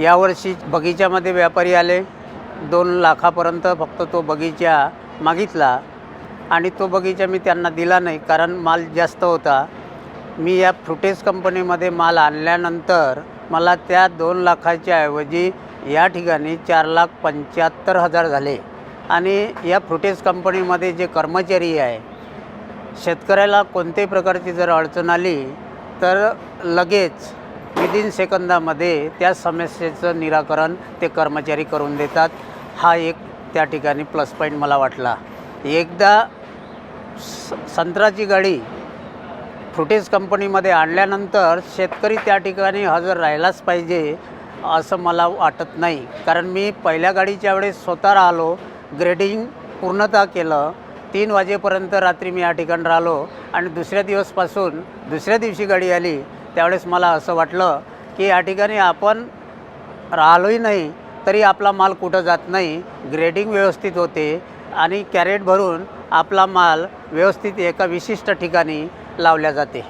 यावर्षी बगीच्यामध्ये व्यापारी आले. दोन लाखापर्यंत फक्त तो बगीचा मागितला आणि तो बगीचा मी त्यांना दिला नाही कारण माल जास्त होता. मी या फ्रुटेज कंपनीमध्ये माल आणल्यानंतर मला त्या दोन लाखाच्या ऐवजी या ठिकाणी चार लाख पंच्याहत्तर हजार झाले. आणि या फ्रुटेज कंपनीमध्ये जे कर्मचारी आहे शेतकऱ्याला कोणत्याही प्रकारची जर अडचण आली तर लगेच विदिन सेकंदामध्ये त्या समस्येचं निराकरण ते कर्मचारी करून देतात. हा एक त्या ठिकाणी प्लस पॉईंट मला वाटला. एकदा स संत्र्याची गाडी फ्रुटेज कंपनीमध्ये आणल्यानंतर शेतकरी त्या ठिकाणी हजर राहिलाच पाहिजे असं मला वाटत नाही. कारण मी पहिल्या गाडीच्या वेळेस स्वतः राहिलो ग्रेडिंग पूर्णतः केलं तीन वाजेपर्यंत रात्री मी या ठिकाणी राहिलो आणि दुसऱ्या दिवसपासून दुसऱ्या दिवशी गाडी आली त्यावेळेस मला असं वाटलं की या ठिकाणी आपण राहिलोही नाही तरी आपला माल कुठं जात नाही. ग्रेडिंग व्यवस्थित होते आणि कॅरेट भरून आपला माल व्यवस्थित एका विशिष्ट ठिकाणी लावल्या जाते.